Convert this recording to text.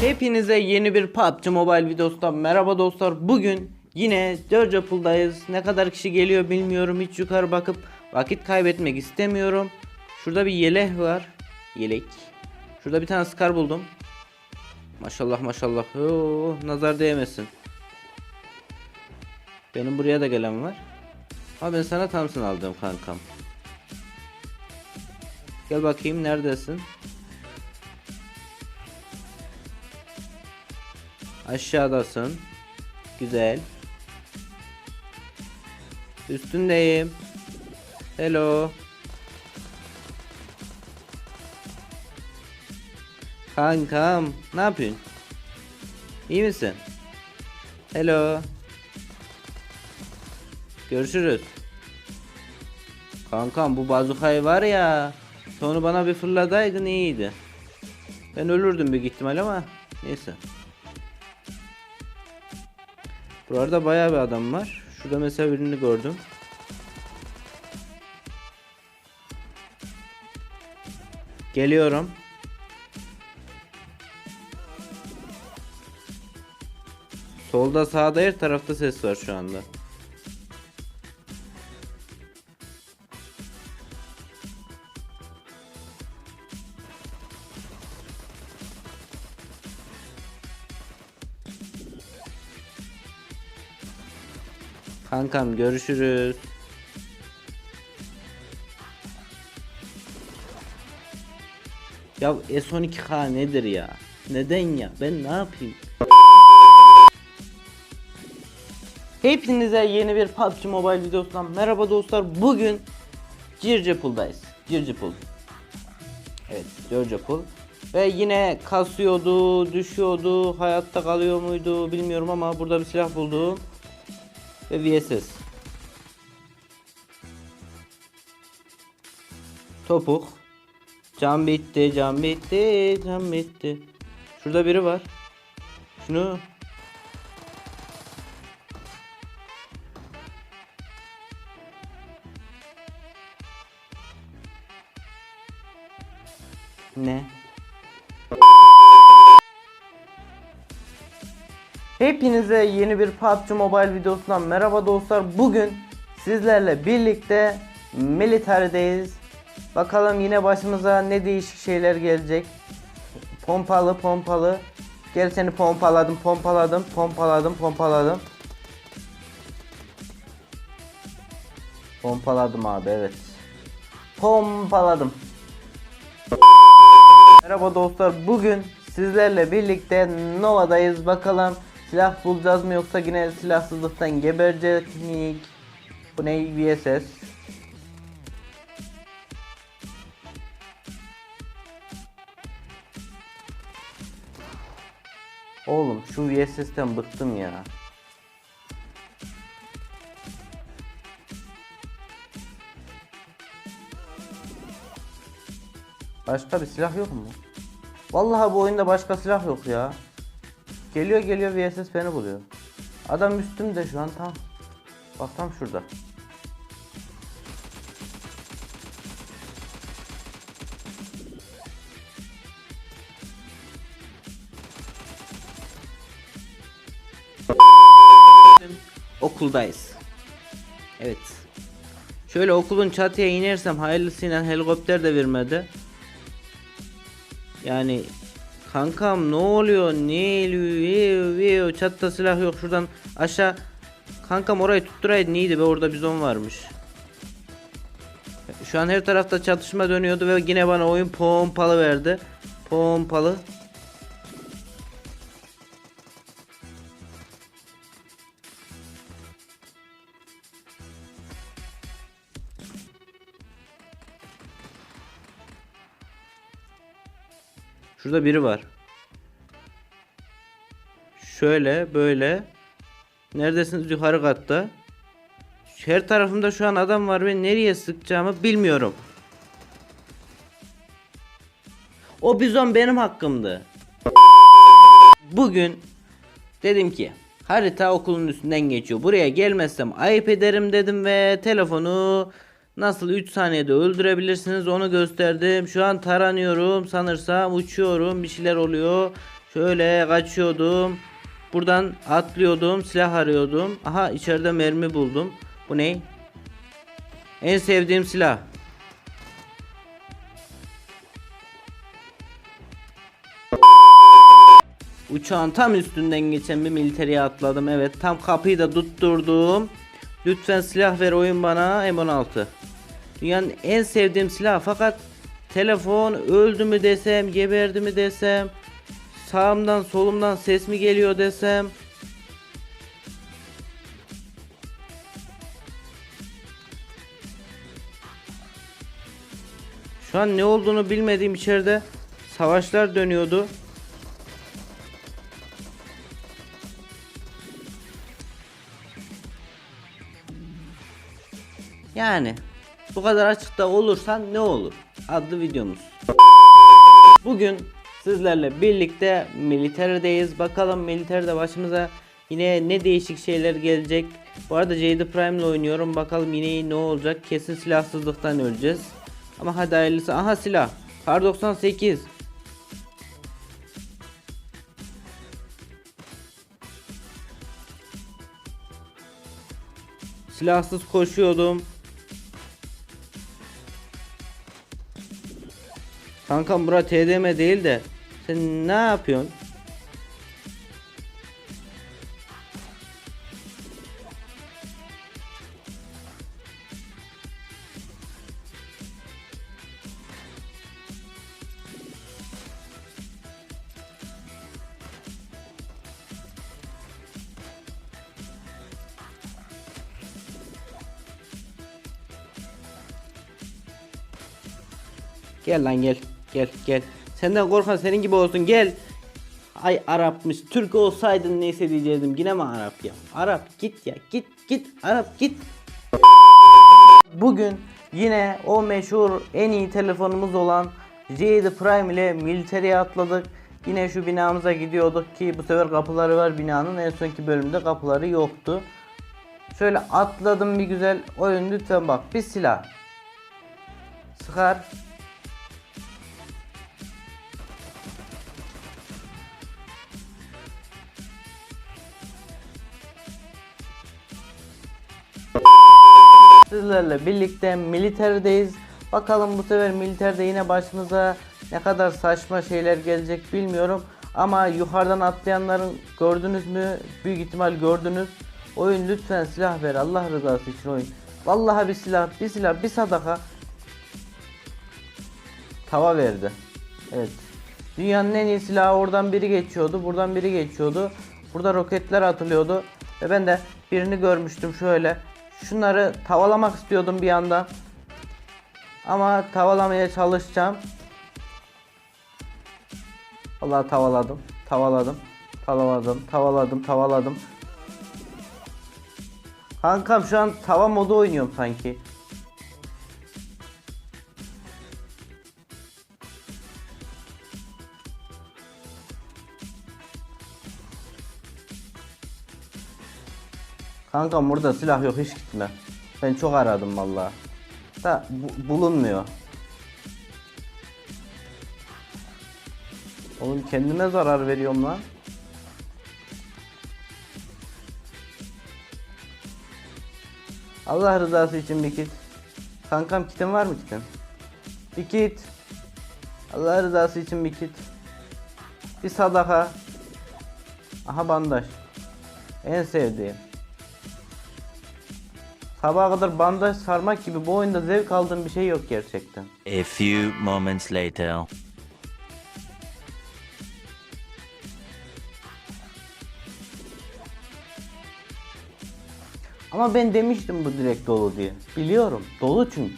Hepinize yeni bir PUBG Mobile videosundan merhaba dostlar. Bugün yine Georgia Pool'dayız. Ne kadar kişi geliyor bilmiyorum. Hiç yukarı bakıp vakit kaybetmek istemiyorum. Şurada bir yelek var. Yelek. Şurada bir tane Scar buldum. Maşallah maşallah. Oo, nazar değmesin. Benim buraya da gelen var. Ama ben sana Thompson aldım kankam. Gel bakayım neredesin? Aşağıdasın. Güzel. Üstündeyim. Hello. Kankam, ne yapıyorsun? İyi misin? Hello. Görüşürüz. Kankam bu bazukayı var ya. Sonu bana bir fırladaydın iyiydi. Ben ölürdüm büyük ihtimal ama neyse. Burada bayağı bir adam var. Şurada mesela birini gördüm. Geliyorum. Solda sağda her tarafta ses var şu anda. Kankam görüşürüz. Ya S12K nedir ya? Neden ya? Ben ne yapayım? Hepinize yeni bir PUBG Mobile videosundan merhaba dostlar. Bugün Circepul'dayız. Circepul. Evet, Circepul. Ve yine kasıyordu, düşüyordu, hayatta kalıyor muydu bilmiyorum ama burada bir silah buldum. Ve VSS. Topuk. Cam bitti, cam bitti, cam bitti. Şurada biri var. Şunu Ne? Hepinize yeni bir PUBG Mobile videosundan merhaba dostlar. Bugün sizlerle birlikte military'deyiz. Bakalım yine başımıza ne değişik şeyler gelecek. Pompalı pompalı. Gel seni pompaladım, pompaladım, pompaladım, pompaladım. Pompaladım abi evet. Pompaladım. Merhaba dostlar. Bugün sizlerle birlikte Nova'dayız. Bakalım silah bulacağız mı yoksa yine silahsızlıktan geberecek miyik? Bu ne VSS? Oğlum şu VSS'ten bıktım ya. Başka bir silah yok mu? Vallahi bu oyunda başka silah yok ya. Geliyor geliyor VSS beni buluyor. Adam üstümde şu an tam. Bak tam şurada. Okuldayız. Evet. Şöyle okulun çatıya inersem hayırlısıyla helikopter de vermedi. Yani kankam ne oluyor? Ne oluyor? Çatıda silah yok. Şuradan aşağı kankam orayı tutturaydın iyiydi be orada bizon varmış. Şu an her tarafta çatışma dönüyordu ve yine bana oyun pompalı verdi. Pompalı. Şurada biri var. Şöyle böyle. Neredesiniz yukarı katta? Her tarafımda şu an adam var ve nereye sıkacağımı bilmiyorum. O bizon benim hakkımdı. Bugün dedim ki harita okulun üstünden geçiyor. Buraya gelmezsem ayıp ederim dedim ve telefonu Nasıl 3 saniyede öldürebilirsiniz onu gösterdim. Şu an taranıyorum sanırsam uçuyorum bir şeyler oluyor. Şöyle kaçıyordum. Buradan atlıyordum. Silah arıyordum. Aha içeride mermi buldum. Bu ne? En sevdiğim silah. Uçağın tam üstünden geçen bir militereye atladım. Evet tam kapıyı da tutturdum. Lütfen silah ver oyun bana M16. Dünyanın en sevdiğim silah fakat telefon öldü mü desem geberdi mi desem sağımdan solumdan ses mi geliyor desem Şu an ne olduğunu bilmediğim içeride savaşlar dönüyordu. Yani bu kadar açıkta olursan ne olur adlı videomuz. Bugün sizlerle birlikte militerdeyiz. Bakalım militerde başımıza yine ne değişik şeyler gelecek. Bu arada Jade Prime ile oynuyorum. Bakalım yine ne olacak. Kesin silahsızlıktan öleceğiz. Ama hadi hayırlısı. Aha silah. Kar 98. Silahsız koşuyordum. Kankam bura TDM değil de sen ne yapıyorsun? Gel lan gel. Gel gel. Senden korkan senin gibi olsun gel. Ay Arapmış. Türk olsaydın neyse diyecektim. Yine mi Arap ya? Arap git ya. Git git. Arap git. Bugün yine o meşhur en iyi telefonumuz olan J7 Prime ile militereye atladık. Yine şu binamıza gidiyorduk ki bu sefer kapıları var binanın. En sonki bölümde kapıları yoktu. Şöyle atladım bir güzel oyun lütfen bak bir silah. Sıkar Sizlerle birlikte militerdeyiz. Bakalım bu sefer militerde yine başımıza ne kadar saçma şeyler gelecek bilmiyorum. Ama yukarıdan atlayanların gördünüz mü? Büyük ihtimal gördünüz. Oyun lütfen silah ver Allah rızası için oyun. Vallahi bir silah, bir silah, bir sadaka. Tava verdi. Evet. Dünyanın en iyi silahı oradan biri geçiyordu. Buradan biri geçiyordu. Burada roketler atılıyordu. Ve ben de birini görmüştüm şöyle. Şunları tavalamak istiyordum bir anda. Ama tavalamaya çalışacağım. Allah tavaladım. Tavaladım. Tavaladım. Tavaladım. Tavaladım. Kankam şu an tava modu oynuyorum sanki. Kankam burada silah yok hiç gitme. Ben çok aradım vallahi. Da bu- bulunmuyor. Oğlum kendime zarar veriyorum lan. Allah rızası için bir kit. Kankam kitin var mı kitin? Bir kit. Allah rızası için bir kit. Bir sadaka. Aha bandaj. En sevdiğim. Sabaha kadar bandaj sarmak gibi bu oyunda zevk aldığım bir şey yok gerçekten. A few moments later. Ama ben demiştim bu direkt dolu diye. Biliyorum. Dolu çünkü.